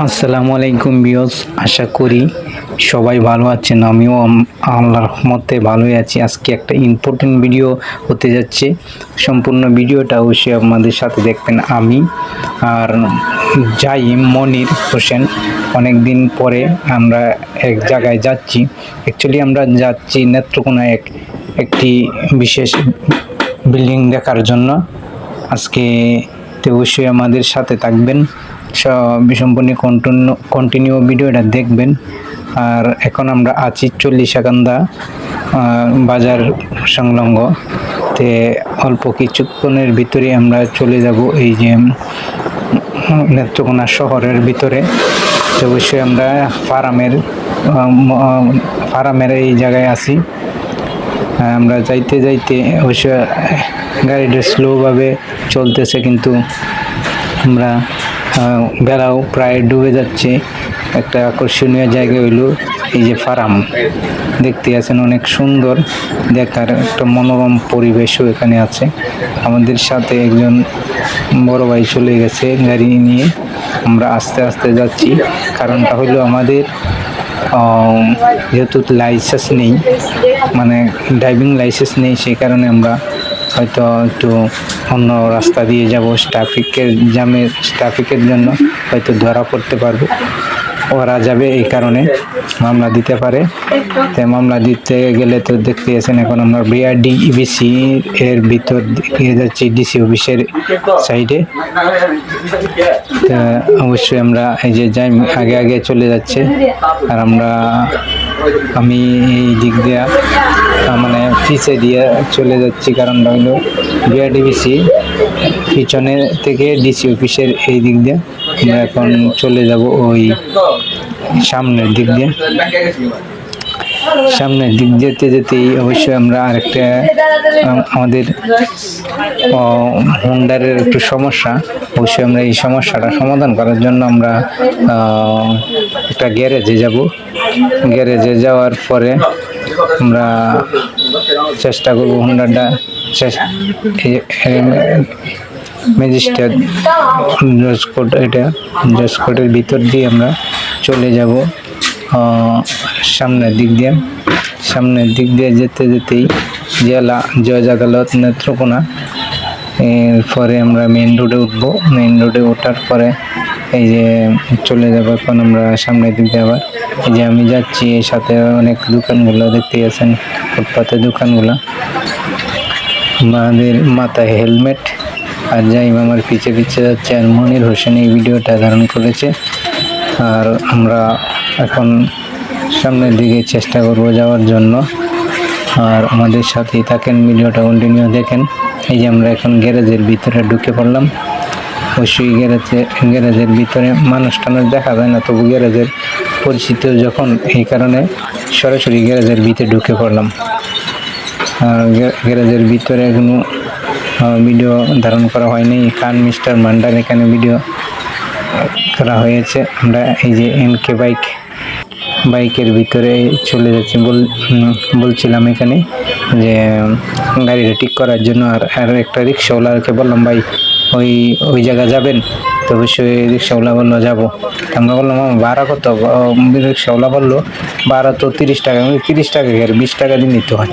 আসসালামু আলাইকুম বিয়স আশা করি সবাই ভালো আছেন। আমিও আল্লাহর রহমতে ভালোই আছি। আজকে একটা ইম্পর্টেন্ট ভিডিও হতে যাচ্ছে। সম্পূর্ণ ভিডিওটা অবশ্যই আমাদের সাথে দেখবেন আমি আর যাই মনির হোসেন। অনেক দিন পরে আমরা এক জায়গায় যাচ্ছি। অ্যাকচুয়ালি আমরা যাচ্ছি নেত্রকোনা এক একটি বিশেষ বিল্ডিং দেখার জন্য। আজকে অবশ্যই আমাদের সাথে থাকবেন। সম্পূর্ণ কন্টিনিউ কন্টিনিউ ভিডিওটা দেখবেন। আর এখন আমরা আছি চল্লিশাকান্দা বাজার সংলগ্ন। তে অল্প কিছুক্ষণের ভিতরে আমরা চলে যাব এই যে নেত্রকোনা শহরের ভিতরে। তো অবশ্যই আমরা ফারামের ফারামের এই জায়গায় আছি। আমরা যাইতে যাইতে অবশ্য, গাড়িটা স্লোভাবে চলতেছে, কিন্তু আমরা বেড়াও প্রায় ডুবে যাচ্ছে। একটা আকর্ষণীয় জায়গা হইল এই যে ফার্ম। দেখতে আছেন অনেক সুন্দর। দেখার একটা মনোরম পরিবেশও এখানে আছে। আমাদের সাথে একজন বড় ভাই চলে গেছে গাড়ি নিয়ে। আমরা আস্তে আস্তে যাচ্ছি। কারণটা হলো আমাদের যেহেতু লাইসেন্স নেই মানে ড্রাইভিং লাইসেন্স নেই, সেই কারণে আমরা হয়তো একটু অন্য রাস্তা দিয়ে যাব ট্রাফিকের জ্যামের ট্রাফিকের জন্য হয়তো ধরা পড়তে পারব। ওরা যাবে এই কারণে মামলা দিতে পারে। তাই মামলা দিতে গেলে তো দেখতে আছেন এখন আমরা বিআরডি ইবিসি এর ভিতর দিয়ে যাচ্ছি ডিসি অফিসের সাইডে। তা অবশ্যই আমরা এই যে যাই আগে আগে চলে যাচ্ছে। আর আমরা আমি এই দিক দিয়ে মানে পিছে দিয়ে চলে যাচ্ছি। কারণটা হলো বিআরডিবিসি পিছনে থেকে ডিসি অফিসের এই দিক দিয়ে। আমরা এখন চলে যাব ওই সামনের দিক দিয়ে। সামনের দিক যেতে যেতেই অবশ্যই আমরা আরেকটা, আম- আমাদের হোন্ডারের একটু সমস্যা। অবশ্যই আমরা এই সমস্যাটা সমাধান করার জন্য আমরা একটা গ্যারেজে যাব। গ্যারেজে যাওয়ার পরে আমরা চেষ্টা করব হোন্ডাটা ম্যাজিস্ট্রেট জজ কোর্ট এটা জজ কোর্টের ভিতর দিয়ে আমরা চলে যাব সামনের দিক দিয়ে। সামনের দিক দিয়ে যেতে যেতেই জেলা জজ আদালত নেত্রকোনা, এরপরে আমরা মেন রোডে উঠবো। মেন রোডে ওঠার পরে এই যে চলে যাব, এখন আমরা সামনের দিক দিয়ে আবার। এই যে আমি যাচ্ছি, এর সাথে অনেক দোকানগুলো দেখতে আছেন ফুটপাতের দোকানগুলো। আমাদের মাথায় হেলমেট আর যাইম আমার পিছে পিছে যাচ্ছে আর মনির হোসেন এই ভিডিওটা ধারণ করেছে। আর আমরা এখন সামনের দিকে চেষ্টা করব যাওয়ার জন্য। আর আমাদের সাথেই থাকেন, ভিডিওটা কন্টিনিউ দেখেন। এই যে আমরা এখন গ্যারেজের ভিতরে ঢুকে পড়লাম। অবশ্যই গ্যারেজে, গ্যারেজের ভিতরে মানুষ টানুষ দেখা যায় না, তবু গ্যারেজের পরিচিত যখন এই কারণে সরাসরি গ্যারেজের ভিতরে ঢুকে পড়লাম। আর গ্যা- গ্যারেজের ভিতরে কোনো ভিডিও ধারণ করা হয়নি। কান মিস্টার মান্ডার এখানে ভিডিও করা হয়েছে। আমরা এই যে এম কে বাইক, বাইকের ভিতরে চলে যাচ্ছি বল বলছিলাম এখানে যে গাড়িটা ঠিক করার জন্য আর আর একটা রিক্সাওয়ালাকে বললাম, ভাই, ওই ওই জায়গা যাবেন? তো অবশ্যই রিক্সাওয়ালা বলল যাব। আমরা বললাম "মামা, ভাড়া কত? রিক্সাওয়ালা বলল ভাড়া তো তিরিশ টাকা। আমি তিরিশ টাকা আর? বিশ টাকা দিয়ে নিতে হয়।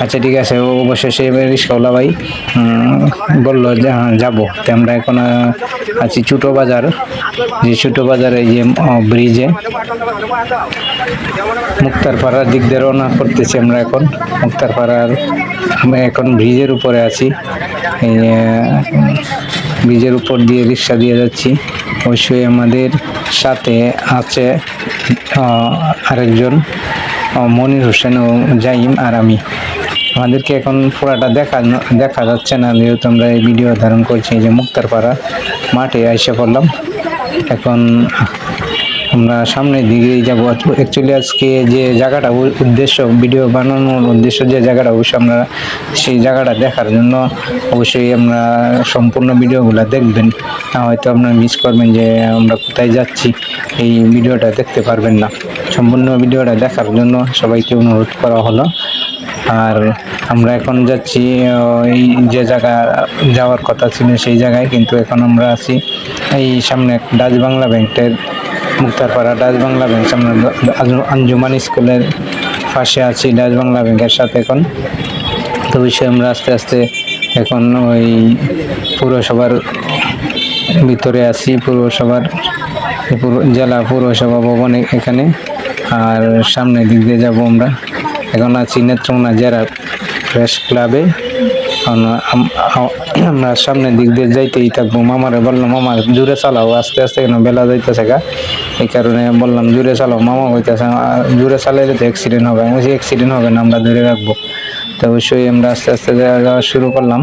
আচ্ছা ঠিক আছে। অবশ্যই সেই রিক্সাওয়ালা ভাই বলল যে হ্যাঁ, যাব। তো আমরা এখন আছি ছোটো বাজার। যে ছোটো বাজারে যে ব্রিজে মুক্তারপাড়ার দিক দিয়ে রওনা করতেছি আমরা এখন। মুক্তারপাড়ার আমরা এখন ব্রিজের উপরে আছি। ব্রিজের উপর দিয়ে রিক্সা দিয়ে যাচ্ছি। অবশ্যই আমাদের সাথে আছে আরেকজন মনির হোসেন ও জাইম আর আমি। আমাদেরকে এখন পুরাটা দেখা দেখা যাচ্ছে না, যেহেতু আমরা এই ভিডিও ধারণ করছি যে মুক্তারপাড়া মাঠে এসে পড়লাম। এখন আমরা সামনের দিকেই যাব। অ্যাকচুয়ালি আজকে যে জায়গাটা উদ্দেশ্য ভিডিও বানানোর উদ্দেশ্য যে জায়গাটা, অবশ্যই আমরা সেই জায়গাটা দেখার জন্য অবশ্যই আমরা সম্পূর্ণ ভিডিওগুলো দেখবেন। হয়তো আপনারা মিস করবেন যে আমরা কোথায় যাচ্ছি, এই ভিডিওটা দেখতে পারবেন না। সম্পূর্ণ ভিডিওটা দেখার জন্য সবাইকে অনুরোধ করা হলো। আর আমরা এখন যাচ্ছি এই যে জায়গা যাওয়ার কথা ছিল সেই জায়গায়, কিন্তু এখন আমরা আছি এই সামনে ডাচ বাংলা ব্যাংকের মুক্তারপাড়া ডাচ বাংলা ব্যাংক আঞ্জুমান স্কুলের পাশে আছি ডাচ বাংলা ব্যাংকের সাথে এখন। তো বিষয়ে আমরা আস্তে আস্তে এখন ওই পৌরসভার ভিতরে আছি, পৌরসভার জেলা পৌরসভা ভবনে এখানে। আর সামনের দিক দিয়ে যাব আমরা। এখন আছি নেত্রকোনা জেলা প্রেস ক্লাবে। আমরা সামনের দিক দিয়ে যাইতেই থাকব। মামারে বললাম, মামা জোরে চালাও, আস্তে আস্তে কেন বেলা যাইতেছে গা? এই কারণে বললাম জোরে চালাও, মামা কইতেছে জুড়ে জোরে চালাইলে তো অ্যাক্সিডেন্ট হবে। আমি অ্যাক্সিডেন্ট হবে না, আমরা দূরে রাখব। তো অবশ্যই আমরা আস্তে আস্তে যাওয়া শুরু করলাম।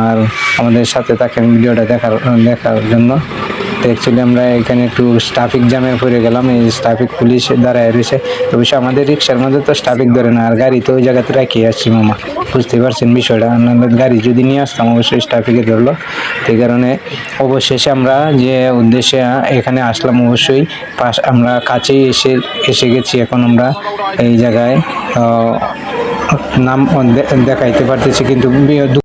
আর আমাদের সাথে থাকেন ভিডিওটা দেখার দেখার জন্য। তো অ্যাকচুয়ালি আমরা এখানে একটু ট্রাফিক জ্যামে পড়ে গেলাম, এই ট্রাফিক পুলিশ দাঁড়ায় রয়েছে অবশ্য আমাদের রিক্সার মধ্যে তো ট্রাফিক ধরে না, আর গাড়ি তো ওই জায়গাতে রাখিয়ে আসছি মামা। বুঝতে পারছেন বিষয়টা গাড়ি যদি নিয়ে আসতাম অবশ্যই ট্রাফিকে ধরলো। সেই কারণে অবশেষে আমরা যে উদ্দেশ্যে এখানে আসলাম অবশ্যই পাশ, আমরা কাছেই এসে এসে গেছি। এখন আমরা এই জায়গায় নাম দেখাইতে পারতেছি, কিন্তু